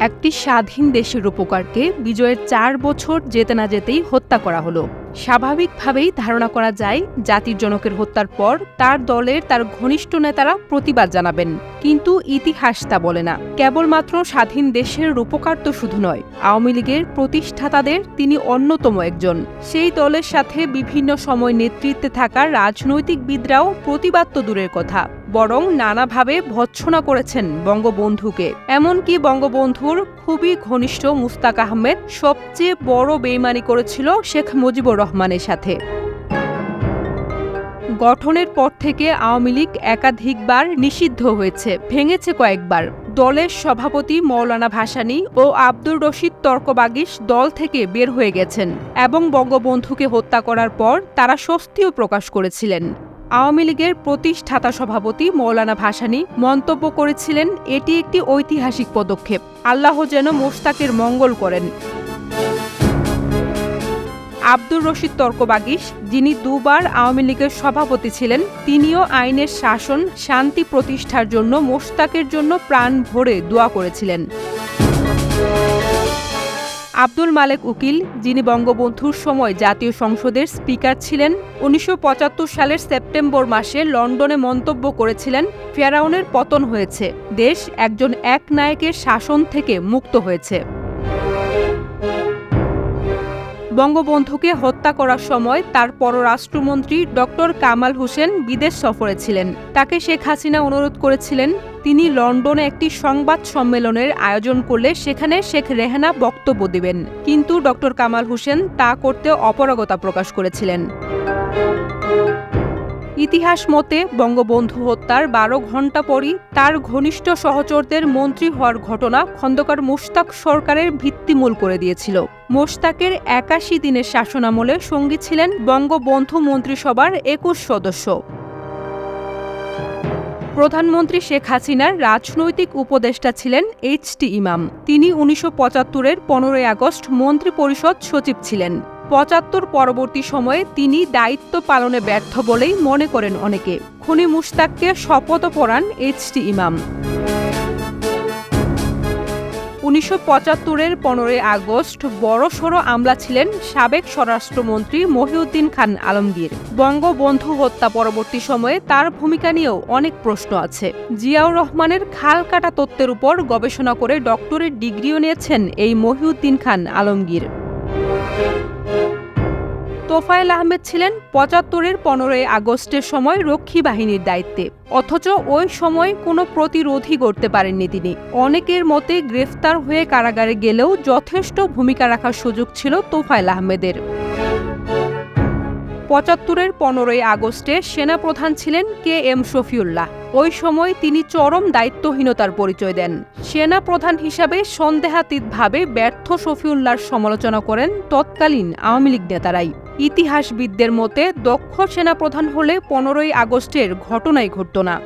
একটি স্বাধীন দেশের রূপকারকে বিজয়ের চার বছর যেতে না যেতেই হত্যা করা হলো। স্বাভাবিকভাবেই ধারণা করা যায়, জাতির জনকের হত্যার পর তার দলের তার ঘনিষ্ঠ নেতারা প্রতিবাদ জানাবেন। কিন্তু ইতিহাস তা বলে না। কেবলমাত্র স্বাধীন দেশের রূপকার তো শুধু নয়, আওয়ামী লীগের প্রতিষ্ঠাতাদের তিনি অন্যতম একজন। সেই দলের সাথে বিভিন্ন সময় নেতৃত্বে থাকা রাজনৈতিকবিদরাও প্রতিবাদ তো দূরের কথা। বরং নানাভাবে ভৎসনা করেছেন বঙ্গবন্ধুকে। এমনকি বঙ্গবন্ধুর খুবই ঘনিষ্ঠ মুস্তাক আহমেদ সবচেয়ে বড় বেইমানি করেছিল শেখ মুজিবুর রহমানের সাথে। গঠনের পর থেকে আওয়ামী লীগ একাধিকবার নিষিদ্ধ হয়েছে, ভেঙেছে কয়েকবার। দলের সভাপতি মৌলানা ভাসানি ও আব্দুর রশিদ তর্কবাগিস দল থেকে বের হয়ে গেছেন এবং বঙ্গবন্ধুকে হত্যা করার পর তারা স্বস্তিও প্রকাশ করেছিলেন। আওয়ামী লীগের প্রতিষ্ঠাতা সভাপতি মৌলানা ভাসানী মন্তব্য করেছিলেন, এটি একটি ঐতিহাসিক পদক্ষেপ। আল্লাহ যেন মোস্তাকের মঙ্গল করেন। আব্দুর রশিদ তর্কবাগিস যিনি দুবার আওয়ামী লীগের সভাপতি ছিলেন, তিনিও আইনের শাসন, শান্তি প্রতিষ্ঠার জন্য মোশতাকের জন্য প্রাণ ভরে দোয়া করেছিলেন। আব্দুল মালেক উকিল, যিনি বঙ্গবন্ধুর সময় জাতীয় সংসদের স্পিকার ছিলেন, উনিশশো পঁচাত্তর সালের সেপ্টেম্বর মাসে লন্ডনে মন্তব্য করেছিলেন, ফেরাউনের পতন হয়েছে, দেশ একজন এক নায়কের শাসন থেকে মুক্ত হয়েছে। বঙ্গবন্ধুকে হত্যা করার সময় তার পররাষ্ট্রমন্ত্রী ডক্টর কামাল হোসেন বিদেশ সফরে ছিলেন। তাকে শেখ হাসিনা অনুরোধ করেছিলেন, তিনি লন্ডনে একটি সংবাদ সম্মেলনের আয়োজন করলে সেখানে শেখ রেহানা বক্তব্য দেবেন। কিন্তু ডক্টর কামাল হোসেন তা করতে অপারগতা প্রকাশ করেছিলেন। ইতিহাস মতে, বঙ্গবন্ধু হত্যার বারো ঘণ্টা পরই তার ঘনিষ্ঠ সহচরদের মন্ত্রী হওয়ার ঘটনা খন্দকার মোশতাক সরকারের ভিত্তিমূল করে দিয়েছিল। মোশতাকের একাশি দিনের শাসনামলে সঙ্গী ছিলেন বঙ্গবন্ধু মন্ত্রিসভার একুশ সদস্য। প্রধানমন্ত্রী শেখ হাসিনার রাজনৈতিক উপদেষ্টা ছিলেন এইচ টি ইমাম। তিনি উনিশশো পঁচাত্তরের পনেরোই আগস্ট মন্ত্রী পরিষদ সচিব ছিলেন। পঁচাত্তর পরবর্তী সময়ে তিনি দায়িত্ব পালনে ব্যর্থ বলেই মনে করেন অনেকে। খুনি মুশতাককে শপথ পড়ান এইচ টি ইমাম। উনিশশো পঁচাত্তরের পনেরোই আগস্ট বড়সড় আমলা ছিলেন সাবেক স্বরাষ্ট্রমন্ত্রী মহিউদ্দিন খান আলমগীর। বঙ্গবন্ধু হত্যা পরবর্তী সময়ে তার ভূমিকা নিয়েও অনেক প্রশ্ন আছে। জিয়াউর রহমানের খাল কাটা তত্ত্বের উপর গবেষণা করে ডক্টরেট ডিগ্রিও নিয়েছেন এই মহিউদ্দিন খান আলমগীর। তোফায়েল আহমেদ ছিলেন পঁচাত্তরের পনেরোই আগস্টের সময় রক্ষী বাহিনীর দায়িত্বে। অথচ ওই সময় কোনো প্রতিরোধই করতে পারেননি তিনি। অনেকের মতে গ্রেফতার হয়ে কারাগারে গেলেও যথেষ্ট ভূমিকা রাখার সুযোগ ছিল তোফায়েল আহমেদের। পঁচাত্তরের পনেরোই আগস্টে সেনাপ্রধান ছিলেন কে এম শফিউল্লাহ। ওই সময় তিনি চরম দায়িত্বহীনতার পরিচয় দেন। সেনা প্রধান হিসাবে সন্দেহাতীতভাবে ব্যর্থ শফিউল্লাহর সমালোচনা করেন তৎকালীন আওয়ামী লীগ নেতারাই। ইতিহাসবিদদের মতে দক্ষ সেনাপ্রধান হলে পনেরোই আগস্টের ঘটনাই ঘটত না।